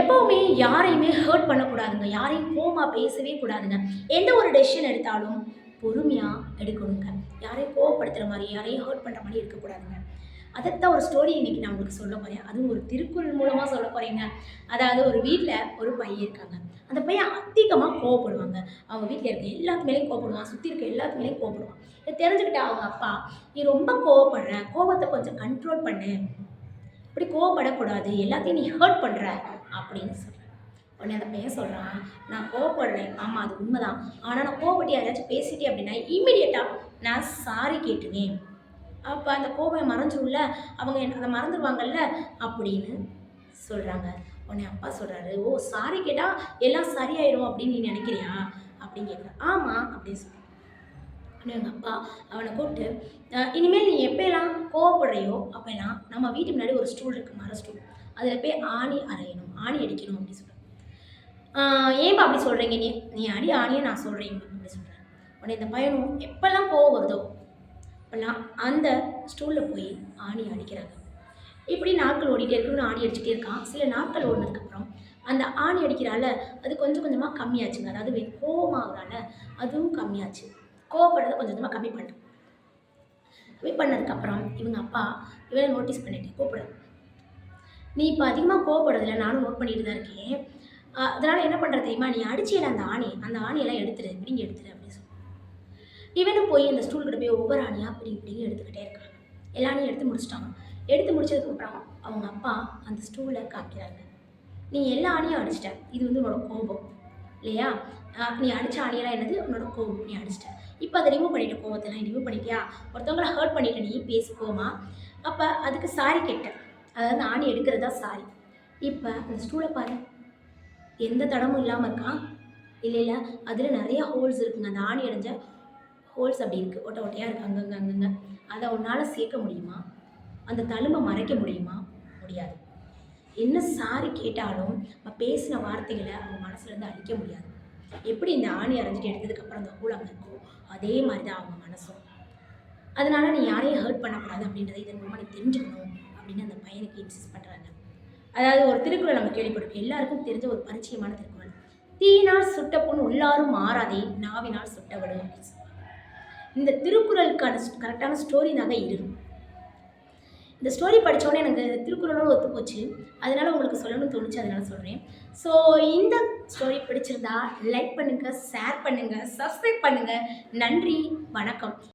எப்போவுமே யாரையுமே ஹர்ட் பண்ணக்கூடாதுங்க. யாரையும் கோமா பேசவே கூடாதுங்க. எந்த ஒரு டெசிஷன் எடுத்தாலும் பொறுமையாக எடுக்கணுங்க. யாரையும் கோவப்படுத்துகிற மாதிரி யாரையும் ஹர்ட் பண்ணுற மாதிரி இருக்கக்கூடாதுங்க. அதைத்தான் ஒரு ஸ்டோரி இன்னைக்கு நான் உங்களுக்கு சொல்ல போகிறேன் அதுவும் ஒரு திருக்குறள் மூலமாக சொல்ல போகிறேங்க அதாவது ஒரு வீட்டில் ஒரு பையன் இருக்காங்க. அந்த பையன் அதிகமாக கோவப்படுவாங்க. அவங்க வீட்டில் இருக்க எல்லாத்து மேலேயும் கோவப்படுவான். சுற்றி இருக்க எல்லாத்து மேலேயும் கோவப்படுவான். இதை தெரிஞ்சுக்கிட்ட அவங்க அப்பா நீ ரொம்ப கோவப்படுற. கோவத்தை கொஞ்சம் கண்ட்ரோல் பண்ணு. இப்படி கோவப்படக்கூடாது. எல்லாத்தையும் நீ ஹர்ட் பண்ணுற அப்படின்னு சொல்கிறேன் உடனே அந்த பையன் சொல்கிறான் நான் கோவப்படுறேன் ஆமாம் அது உண்மைதான். ஆனால் நான் கோவப்பட்டு யாராச்சும் பேசிட்டேன் அப்படின்னா இம்மிடியட்டாக நான் சாரி கேட்டுவேன் அப்போ அந்த கோபம் மறைஞ்சிரும்ல அவங்க அதை மறந்துடுவாங்கல்ல அப்படின்னு சொல்கிறாங்க உடனே அப்பா சொல்கிறாரு ஓ சாரி கேட்டால் எல்லாம் சரியாயிடும் அப்படின்னு நீ நினைக்கிறியா? அப்படின்னு கேட்குறேன் ஆமாம் அப்படின்னு சொல்கிறேன் உடனே எங்கள் அப்பா அவனை கூப்பிட்டு இனிமேல் நீ எப்போல்லாம் கோவப்படுறியோ அப்போல்லாம் நம்ம வீட்டு முன்னாடி ஒரு ஸ்டூல் இருக்குது மர ஸ்டூல் அதில் போய் ஆணி அரையணும் ஆணி அடிக்கணும் அப்படின்னு சொல்கிறேன் ஏன்பா அப்படி சொல்கிறீங்க நீ நீ அடி ஆணியை நான் சொல்கிறேன் அப்படின்னு சொல்கிறேன் உடனே இந்த பையனும் எப்போல்லாம் கோவம் வருதோ அப்போல்லாம் அந்த ஸ்டூலில் போய் ஆணி அடிக்கிறாங்க. இப்படி நாட்கள் ஓடிட்டே இருக்கணும் ஆணி அடிச்சுட்டே இருக்கான். சில நாட்கள் ஓடினதுக்கப்புறம் அந்த ஆணி அடிக்கிறால அது கொஞ்சம் கொஞ்சமாக கம்மியாச்சுங்க. அதாவது கோபமாகறால அதுவும் கம்மியாச்சு. கோவப்படுறத கொஞ்சம் கொஞ்சமாக கம்மி பண்ணிட்டோம் கம்மி பண்ணதுக்கப்புறம் இவங்க அப்பா இவனை நோட்டீஸ் பண்ணிட்டு கூப்பிடுறாரு நீ இப்போ அதிகமாக கோவப்படுறதில்ல நானும் நோட் பண்ணிட்டு தான் இருக்கேன். அதனால் என்ன பண்ணுறது தெரியுமா? நீ அடிச்சியில் அந்த ஆணி அந்த ஆணியெல்லாம் எடுத்துரு பிடிங்க எடுத்துரு அப்படின்னு சொல்லி இவனும் போய் அந்த ஸ்டூல் கிட்ட போய் ஒவ்வொரு ஆணியாக பிடிங்கி பிடிங்கி எடுத்துக்கிட்டே இருக்காங்க. எல்லா ஆணியும் எடுத்து முடிச்சிட்டாங்க. எடுத்து முடிச்சதுக்கப்புறம் அவங்க அப்பா அந்த ஸ்டூலை காக்கிறாங்க நீ எல்லா ஆணியும் அடிச்சிட்ட. இது வந்து உன்னோட கோபம். இல்லையா? நீ அடித்த ஆணியெல்லாம் என்னது? உன்னோட கோபம். நீ அடிச்சிட்ட. இப்போ அதை ரிமூவ் பண்ணிட்ட கோபத்தெல்லாம் ரிமூவ் பண்ணிட்டியா? ஒருத்தவங்கள ஹர்ட் பண்ணிட்ட நீ பேசி கோமா அப்போ அதுக்கு சாரி கேட்ட. அதாவது ஆணி எடுக்கிறதா சாரி. இப்போ அந்த ஸ்டூலை பாரு. எந்த தடமும் இல்லாமல் இருக்கான் இல்லை இல்லை. அதில் நிறைய ஹோல்ஸ் இருக்குங்க. அந்த ஆணி அடைஞ்ச ஹோல்ஸ் அப்படி இருக்குது ஒட்ட ஒட்டையாக இருக்குது அங்கங்கே அங்கங்க அதை உன்னால் சேர்க்க முடியுமா? அந்த தழும்பை மறைக்க முடியுமா? முடியாது. என்ன சாரி கேட்டாலும் நம்ம பேசின வார்த்தைகளை அவங்க மனசுலேருந்து அழிக்க முடியாது. எப்படி இந்த ஆணி அரைஞ்சிட்டு எடுத்ததுக்கப்புறம் அந்த ஹோல் அங்கே இருக்கோ அதே மாதிரி தான் அவங்க மனசும். அதனால் நீ யாரையும் ஹர்ட் பண்ணக்கூடாது அப்படின்றத இதன் மூலமாக நீ தெரிஞ்சுக்கணும். அப்படின்னு அந்த பையனுக்கு இன்சிஸ்ட் பண்ணுறாங்க அதாவது ஒரு திருக்குறள் நம்ம கேள்விப்பட்டிருக்கோம் எல்லாருக்கும் தெரிஞ்ச ஒரு பரிச்சயமான திருக்குறள். தீயினால் சுட்ட பொண்ணு உள்ளாரும் மாறாதே நாவினால் சுட்டவடு அப்படின்னு சொல்லுவாங்க. இந்த திருக்குறளுக்கான கரெக்டான ஸ்டோரி தாங்க இருக்கும் இந்த ஸ்டோரி படித்தோடனே எனக்கு திருக்குறளோடு ஒத்து போச்சு. அதனால் உங்களுக்கு சொல்லணும்னு தோணுச்சு அதனால் சொல்கிறேன் ஸோ இந்த ஸ்டோரி பிடிச்சிருந்தா லைக் பண்ணுங்கள் ஷேர் பண்ணுங்கள் சப்ஸ்கிரைப் பண்ணுங்கள் நன்றி வணக்கம்.